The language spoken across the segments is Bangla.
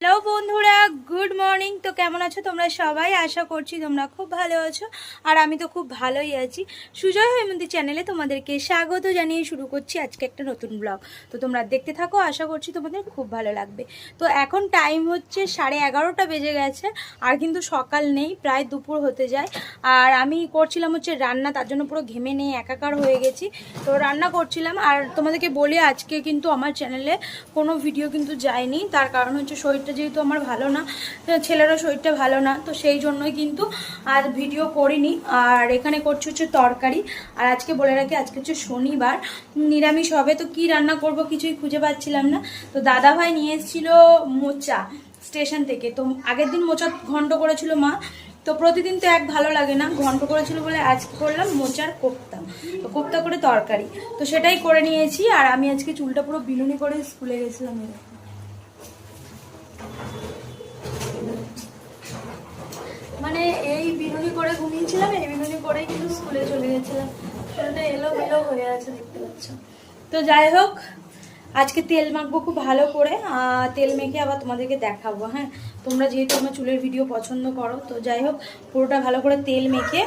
হ্যালো বন্ধুরা গুড মর্নিং। তো কেমন আছো? তোমরা সবাই আশা করছি তোমরা খুব ভালো আছো। আর আমি তো খুব ভালোই আছি। সুজয় হৈমন্তী চ্যানেলে তোমাদেরকে স্বাগত জানিয়ে শুরু করছি আজকে একটা নতুন ব্লগ। তো তোমরা দেখতে থাকো, আশা করছি তোমাদের খুব ভালো লাগবে। তো এখন টাইম হচ্ছে সাড়ে এগারোটা বেজে গেছে, আর কিন্তু সকাল নেই, প্রায় দুপুর হতে যায়। আর আমি করছিলাম হচ্ছে রান্না, তার জন্য পুরো ঘেমে নেই একাকার হয়ে গেছি। তো রান্না করছিলাম, আর তোমাদেরকে বলি আজকে কিন্তু আমার চ্যানেলে কোনো ভিডিও কিন্তু যায়নি। তার কারণ হচ্ছে শরীরটা যেহেতু আমার ভালো না ছেলেরও শরীরটা ভালো না, তো সেই জন্যই কিন্তু আর ভিডিও করিনি। আর এখানে করছি হচ্ছে তরকারি। আর আজকে বলে রাখি, আজকে হচ্ছে শনিবার, নিরামিষ হবে, তো কি রান্না করব কিছুই খুঁজে পাচ্ছিলাম না। তো দাদা ভাই নিয়ে এসেছিল মোচা স্টেশন থেকে। তো আগের দিন মোচা ঘন্ট করেছিল মা। তো প্রতিদিন তো এক ভালো লাগে না, ঘন্ট করেছিল বলে আজকে করলাম মোচার কোপ্তা। তো কোপ্তা করে তরকারি। তো সেটাই করে নিয়েছি, আর আমি আজকে চুলটা পুরো বিনুনি করে স্কুলে গেছিলাম। মানে এই বিনুনি করে ঘুমিয়েছিলাম, এই বিনুনি করেই কিন্তু স্কুলে চলে গেছিলাম। চুলটা এলো হয়ে আছে, দেখতে পাচ্ছ। তো যাই হোক, আজকে তেল মাখবো খুব ভালো করে তেল মেখে আবার তোমাদেরকে দেখাবো হ্যাঁ? তোমরা যেহেতু আমার চুলের ভিডিও পছন্দ করো, তো যাই হোক, পুরোটা ভালো করে তেল মেখে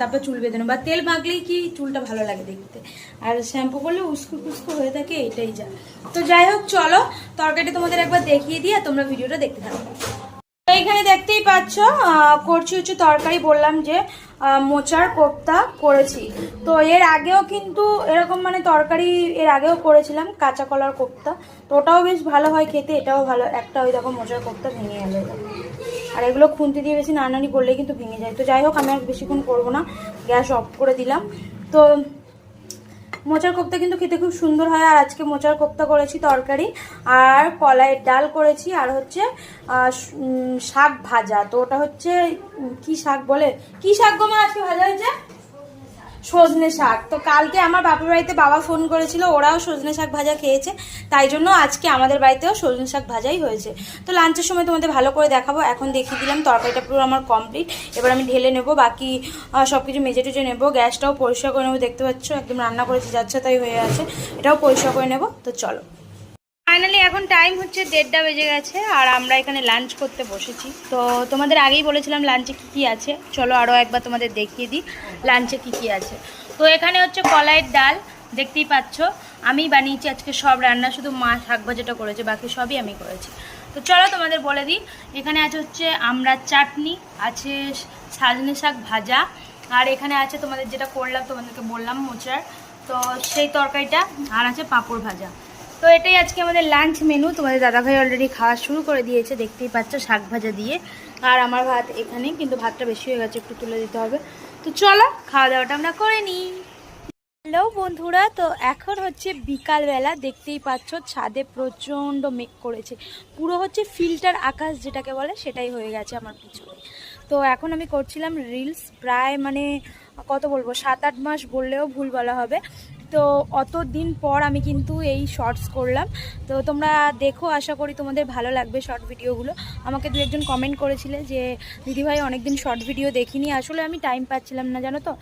তারপর চুল বেঁধে বা তেল মাখলেই কি চুলটা ভালো লাগে দেখতে? আর শ্যাম্পু করলে উস্কু ফুস্কু হয়ে থাকে, এটাই যা। তো যাই হোক, চলো, তরকারিটা তোমাদের একবার দেখিয়ে দিই, আর তোমরা ভিডিওটা দেখতে থাকো। এইখানে দেখতেই পাচ্ছ করছি হচ্ছে তরকারি, বললাম যে মোচার কোপ্তা করেছি। তো এর আগেও কিন্তু এরকম মানে তরকারি এর আগেও করেছিলাম, কাঁচা কলার কোপ্তা। তো ওটাও বেশ ভালো হয় খেতে, এটাও ভালো। একটা ওই দেখো মোচার কোপ্তা ভেঙে গেল। আর এগুলো খুন্তি দিয়ে বেশি নানানি করলে কিন্তু ভেঙে যায়। তো যাই হোক, আমি আর বেশিক্ষণ করব না। গ্যাস অফ করে দিলাম। তো মোচার কোপ্তা কিন্তু খেতে খুব সুন্দর হয়, আর আজকে মোচার কোপ্তা করেছি তরকারি, আর কলাইয়ের ডাল করেছি, আর হচ্ছে শাক ভাজা। তো ওটা হচ্ছে কি শাক বলে? কি শাক গোমা আজকে ভাজা হয়েছে? সজনে শাক। তো কালকে আমার বাপের বাড়িতে বাবা ফোন করেছিল, ওরাও সজনে শাক ভাজা খেয়েছে। তাই জন্য আজকে আমাদের বাড়িতেও সজনে শাক ভাজাই হয়েছে। তো লাঞ্চের সময় তোমাদের ভালো করে দেখাবো, এখন দেখিয়ে দিলাম, তরকারিটা পুরো আমার কমপ্লিট এবার আমি ঢেলে নেব, বাকি সব কিছু মেজে টুজে নেব। গ্যাসটাও পরিষ্কার করে নেব, দেখতে পাচ্ছ, একদম রান্না করেছি, যাচ্ছে তাই হয়ে আছে। এটাও পরিষ্কার করে নেব, তো চলো। ফাইনালি এখন টাইম হচ্ছে দেড়টা বেজে গেছে আর আমরা এখানে লাঞ্চ করতে বসেছি। তো তোমাদের আগেই বলেছিলাম লাঞ্চে কি কি আছে। চলো আরও একবার তোমাদের দেখিয়ে দিই লাঞ্চে কি কি আছে। তো এখানে হচ্ছে কলাইয়ের ডাল, দেখতেই পাচ্ছ। আমি বানিয়েছি আজকে সব রান্না, শুধু মা শাক ভাজাটা করেছে, বাকি সবই আমি করেছি। তো চলো তোমাদের বলে দিই, এখানে আছে হচ্ছে আমরা চাটনি, আছে সাজনে শাক ভাজা, আর এখানে আছে তোমাদের যেটা করলাম, তোমাদেরকে বললাম মোচার। তো সেই তরকারিটা, আর আছে পাঁপড় ভাজা। তো এটাই আজকে আমাদের লাঞ্চ মেনু তোমাদের দাদাভাই অলরেডি খাওয়া শুরু করে দিয়েছে, দেখতেই পাচ্ছ শাক ভাজা দিয়ে। আর আমার ভাত এখানে কিন্তু ভাতটা বেশি হয়ে গেছে, একটু তুলে দিতে হবে। তো চলো, খাওয়া দাওয়াটা আমরা করে নিই। হ্যালো বন্ধুরা, তো এখন হচ্ছে বিকালবেলা, দেখতেই পাচ্ছ ছাদে প্রচণ্ড মেঘ করেছে। পুরো হচ্ছে ফিল্টার আকাশ যেটাকে বলে, সেটাই হয়ে গেছে আমার পিছনে। তো এখন আমি করছিলাম রিলস প্রায় মানে কত বলব, সাত আট মাস বললেও ভুল বলা হবে। তো অত দিন পর আমি কিন্তু এই শর্টস করলাম। তো তোমরা দেখো, আশা করি তোমাদের ভালো লাগবে শর্ট ভিডিওগুলো আমাকে দু একজন কমেন্ট করেছিলে যে, দিদিভাই, অনেকদিন শর্ট ভিডিও দেখিনি। আসলে আমি টাইম পাচ্ছিলাম না, জানো তো?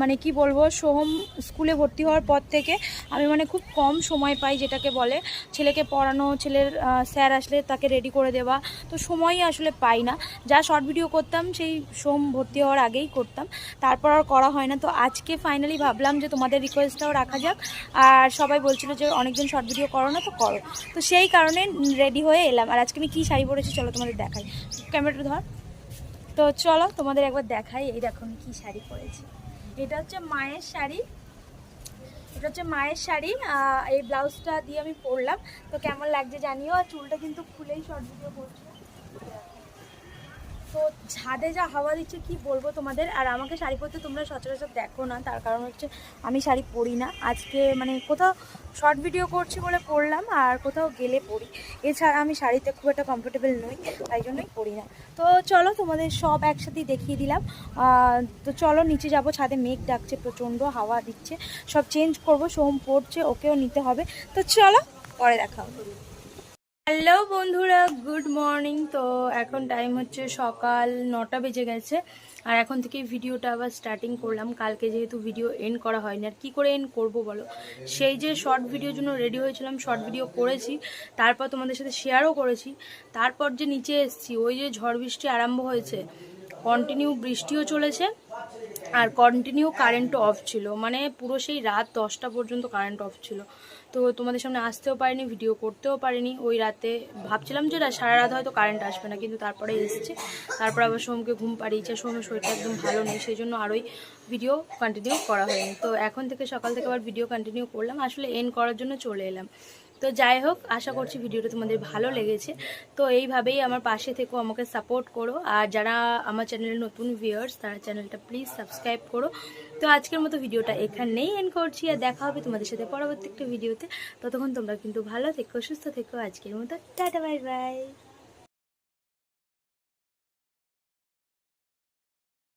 মানে কি বলব, সোহম স্কুলে ভর্তি হওয়ার পর থেকে আমি মানে খুব কম সময় পাই যেটাকে বলে ছেলেকে পড়ানো, ছেলের স্যার আসলে তাকে রেডি করে দেওয়া। তো সময়ই আসলে পাই না। যা শর্ট ভিডিও করতাম, সেই সোম ভর্তি হওয়ার আগেই করতাম। তারপর আর করা হয় না। তো আজকে ফাইনালি ভাবলাম যে তোমাদের রিকোয়েস্টটাও রাখা যাক। আর সবাই বলছিল যে অনেকদিন শর্ট ভিডিও করো না, তো করো। তো সেই কারণে রেডি হয়ে এলাম। আর আজকে আমি কী শাড়ি পরেছি চলো তোমাদের দেখাই। ক্যামেরাটা ধর। তো চলো তোমাদের একবার দেখাই। এই দেখো আমি কী শাড়ি পরেছি। এটা হচ্ছে মায়ের শাড়ি। এটা হচ্ছে মায়ের শাড়ি। এই ব্লাউজটা দিয়ে আমি পরলাম। তো কেমন লাগছে জানিও। আর চুলটা কিন্তু খুলেই শর্ট ভিডিও করছি। তো ছাদে যা হাওয়া দিচ্ছে কি বলব তোমাদের? আর আমাকে শাড়ি পরতে তোমরা সচরাচর দেখো না, তার কারণ হচ্ছে আমি শাড়ি পরি না। আজকে মানে কোথাও শর্ট ভিডিও করছি বলে পরলাম, আর কোথাও গেলে পরি। এছাড়া আমি শাড়িতে খুব একটা কমফোর্টেবল নই, তাই জন্যই পরি না। তো চলো তোমাদের সব একসাথেই দেখিয়ে দিলাম। তো চলো নিচে যাব, ছাদে মেঘ ডাকছে, প্রচণ্ড হাওয়া দিচ্ছে। সব চেঞ্জ করব, সোম পড়ছে, ওকেও নিতে হবে। তো চলো, পরে দেখা হবে। হ্যালো বন্ধুরা, গুড মর্নিং। তো এখন টাইম হচ্ছে সকাল নটা বেজে গেছে, আর এখন থেকে ভিডিওটা আবার স্টার্টিং করলাম। কালকে যেহেতু ভিডিও এন্ড করা হয়নি, আর কী করে এন্ড করব বলো? সেই যে শর্ট ভিডিওর জন্য রেডি হয়েছিলাম শর্ট ভিডিও করেছি, তারপর তোমাদের সাথে শেয়ারও করেছি। তারপর যে নিচে এসেছি, ওই যে ঝড় বৃষ্টি আরম্ভ হয়েছে কন্টিনিউ বৃষ্টিও চলেছে আর কন্টিনিউ কারেন্টও অফ ছিল। মানে পুরো সেই রাত দশটা পর্যন্ত কারেন্ট অফ ছিল। তো তোমাদের সামনে আসতেও পারিনি ভিডিও করতেও পারিনি। ওই রাতে ভাবছিলাম যে সারা রাত হয়তো কারেন্ট আসবে না, কিন্তু তারপরে এসছে। তারপর আবার সোমকে ঘুম পাড়িয়েছে সোমের শরীরটা একদম ভালো নেই, সেই জন্য আরোই ভিডিও কন্টিনিউ করা হয়নি। তো এখন থেকে সকাল থেকে আবার ভিডিও কন্টিনিউ করলাম, আসলে এন করার জন্য চলে এলাম। তো যাই হোক, আশা করছি ভিডিওটা তোমাদের ভালো লেগেছে। তো এইভাবেই আমার পাশে থেকেও আমাকে সাপোর্ট করো। আর যারা আমার চ্যানেলের নতুন ভিউয়ার্স তারা চ্যানেলটা প্লিজ সাবস্ক্রাইব করো। তো আজকের মতো ভিডিওটা এখানেই এন্ড করছি, আর দেখা হবে তোমাদের সাথে পরবর্তী একটা ভিডিওতে। ততক্ষণ তোমরা কিন্তু ভালো থেকো, সুস্থ থেকো। আজকের মতো, টাটা বাই বাই